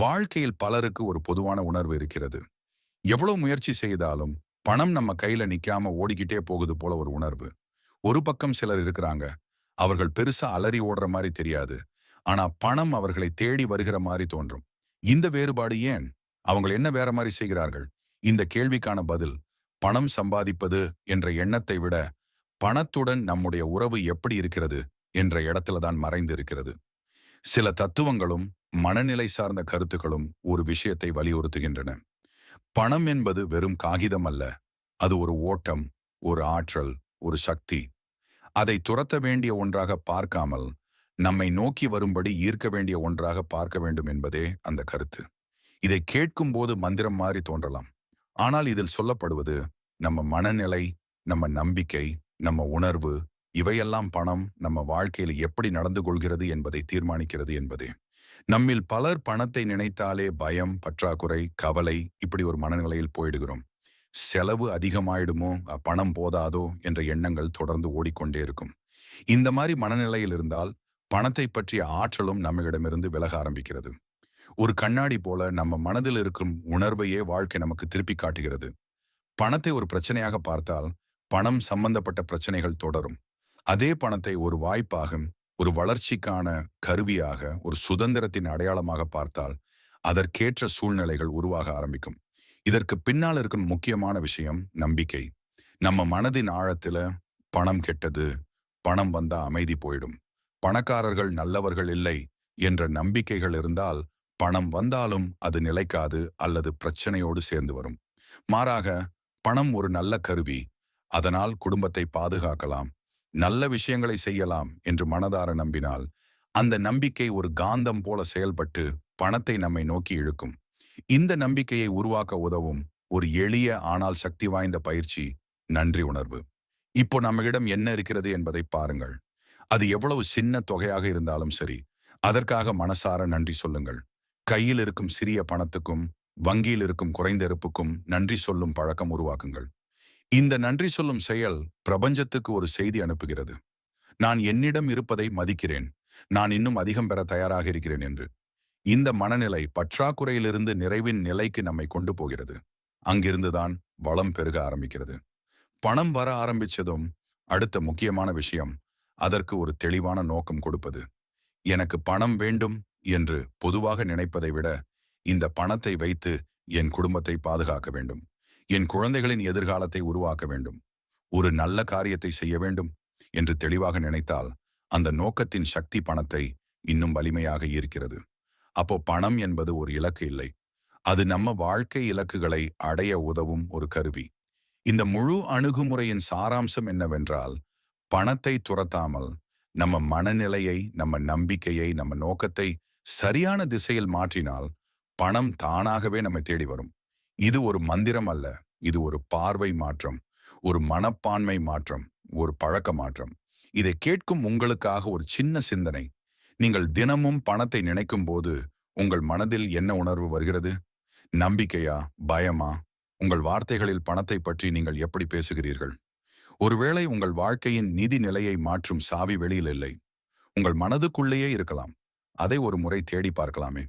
வாழ்க்கையில் பலருக்கு ஒரு பொதுவான உணர்வு இருக்கிறது. எவ்வளவு முயற்சி செய்தாலும் பணம் நம்ம கையில நிக்காம ஓடிக்கிட்டே போகுது போல ஒரு உணர்வு. ஒரு பக்கம் சிலர் இருக்கிறாங்க. அவர்கள் பெருசா அலறி ஓடுற மாதிரி தெரியாது. ஆனா பணம் அவர்களை தேடி வருகிற மாதிரி தோன்றும். இந்த வேறுபாடு ஏன்? அவங்க என்ன வேற மாதிரி செய்கிறார்கள்? இந்த கேள்விக்கான பதில் பணம் சம்பாதிப்பது என்ற எண்ணத்தை விட பணத்துடன் நம்முடைய உறவு எப்படி இருக்கிறது? என்ற இடத்துல தான் மறைந்து இருக்கிறது. சில தத்துவங்களும் மனநிலை சார்ந்த கருத்துக்களும் ஒரு விஷயத்தை வலியுறுத்துகின்றன. பணம் என்பது வெறும் காகிதம் அல்ல. அது ஒரு ஓட்டம் ஒரு ஆற்றல் ஒரு சக்தி. அதை துரத்த வேண்டிய ஒன்றாக பார்க்காமல் நம்மை நோக்கி வரும்படி ஈர்க்க வேண்டிய ஒன்றாக பார்க்க வேண்டும் என்பதே அந்த கருத்து. இதை கேட்கும் போது மந்திரம் மாறி தோன்றலாம். ஆனால் இதில் சொல்லப்படுவது நம்ம மனநிலை நம்ம நம்பிக்கை நம்ம உணர்வு இவையெல்லாம் பணம் நம்ம வாழ்க்கையில் எப்படி நடந்து கொள்கிறது என்பதை தீர்மானிக்கிறது என்பதே. நம்மில் பலர் பணத்தை நினைத்தாலே பயம் பற்றாக்குறை கவலை இப்படி ஒரு மனநிலையில் போயிடுகிறோம். செலவு அதிகமாயிடுமோ பணம் போதாதோ என்ற எண்ணங்கள் தொடர்ந்து ஓடிக்கொண்டே இருக்கும். இந்த மாதிரி மனநிலையில் இருந்தால் பணத்தை பற்றிய ஆற்றலும் நம்மிடமிருந்து விலக ஆரம்பிக்கிறது. ஒரு கண்ணாடி போல நம்ம மனதில் இருக்கும் உணர்வையே வாழ்க்கை நமக்கு திருப்பி காட்டுகிறது. பணத்தை ஒரு பிரச்சனையாக பார்த்தால் பணம் சம்பந்தப்பட்ட பிரச்சனைகள் தொடரும். அதே பணத்தை ஒரு வாய்ப்பாகும் ஒரு வளர்ச்சிக்கான கருவியாக ஒரு சுதந்திரத்தின் அடையாளமாக பார்த்தால் அதற்கேற்ற சூழ்நிலைகள் உருவாக ஆரம்பிக்கும். இதற்கு பின்னால் இருக்கும் முக்கியமான விஷயம் நம்பிக்கை. நம்ம மனதின் ஆழத்துல பணம் கெட்டது பணம் வந்தா அமைதி போயிடும். பணக்காரர்கள் நல்லவர்கள் இல்லை என்ற நம்பிக்கைகள் இருந்தால் பணம் வந்தாலும் அது நிலைக்காது அல்லது பிரச்சனையோடு சேர்ந்து வரும். மாறாக பணம் ஒரு நல்ல கருவி. அதனால் குடும்பத்தை பாதுகாக்கலாம். நல்ல விஷயங்களை செய்யலாம் என்று மனதார நம்பினால் அந்த நம்பிக்கை ஒரு காந்தம் போல செயல்பட்டு பணத்தை நம்மை நோக்கி இழுக்கும். இந்த நம்பிக்கையை உருவாக்க உதவும் ஒரு எளிய ஆனால் சக்தி வாய்ந்த பயிற்சி நன்றி உணர்வு. இப்போ நம்மிடம் என்ன இருக்கிறது என்பதை பாருங்கள். அது எவ்வளவு சின்ன தொகையாக இருந்தாலும் சரி அதற்காக மனசார நன்றி சொல்லுங்கள். கையில் இருக்கும் சிறிய பணத்துக்கும் வங்கியில் இருக்கும் குறைந்த இருப்புக்கும் நன்றி சொல்லும் பழக்கம் உருவாக்குங்கள். இந்த நன்றி சொல்லும் செயல் பிரபஞ்சத்துக்கு ஒரு செய்தி அனுப்புகிறது. நான் என்னிடம் இருப்பதை மதிக்கிறேன். நான் இன்னும் அதிகம் பெற தயாராக இருக்கிறேன் என்று. இந்த மனநிலை பற்றாக்குறையிலிருந்து நிறைவின் நிலைக்கு நம்மை கொண்டு போகிறது. அங்கிருந்துதான் வளம் பெருக ஆரம்பிக்கிறது. பணம் வர ஆரம்பிச்சதும் அடுத்த முக்கியமான விஷயம் அதற்கு ஒரு தெளிவான நோக்கம் கொடுப்பது. எனக்கு பணம் வேண்டும் என்று பொதுவாக நினைப்பதை விட இந்த பணத்தை வைத்து என் குடும்பத்தை பாதுகாக்க வேண்டும். என் குழந்தைகளின் எதிர்காலத்தை உருவாக்க வேண்டும். ஒரு நல்ல காரியத்தை செய்ய வேண்டும் என்று தெளிவாக நினைத்தால் அந்த நோக்கத்தின் சக்தி பணத்தை இன்னும் வலிமையாக ஈர்க்கிறது. அப்போ பணம் என்பது ஒரு இலக்கு இல்லை. அது நம்ம வாழ்க்கை இலக்குகளை அடைய உதவும் ஒரு கருவி. இந்த முழு அணுகுமுறையின் சாராம்சம் என்னவென்றால் பணத்தை துரத்தாமல் நம்ம மனநிலையை நம்ம நம்பிக்கையை நம்ம நோக்கத்தை சரியான திசையில் மாற்றினால் பணம் தானாகவே நம்மை தேடி வரும். இது ஒரு மந்திரம் அல்ல. இது ஒரு பார்வை மாற்றம். ஒரு மனப்பான்மை மாற்றம். ஒரு பழக்க மாற்றம். இதை கேட்கும் உங்களுக்காக ஒரு சின்ன சிந்தனை. நீங்கள் தினமும் பணத்தை நினைக்கும் போது உங்கள் மனதில் என்ன உணர்வு வருகிறது? நம்பிக்கையா? பயமா? உங்கள் வார்த்தைகளில் பணத்தை பற்றி நீங்கள் எப்படி பேசுகிறீர்கள்? ஒருவேளை உங்கள் வாழ்க்கையின் நிதி நிலையை மாற்றும் சாவி வெளியில் இல்லை. உங்கள் மனதுக்குள்ளேயே இருக்கலாம். அதை ஒரு முறை தேடி பார்க்கலாமே.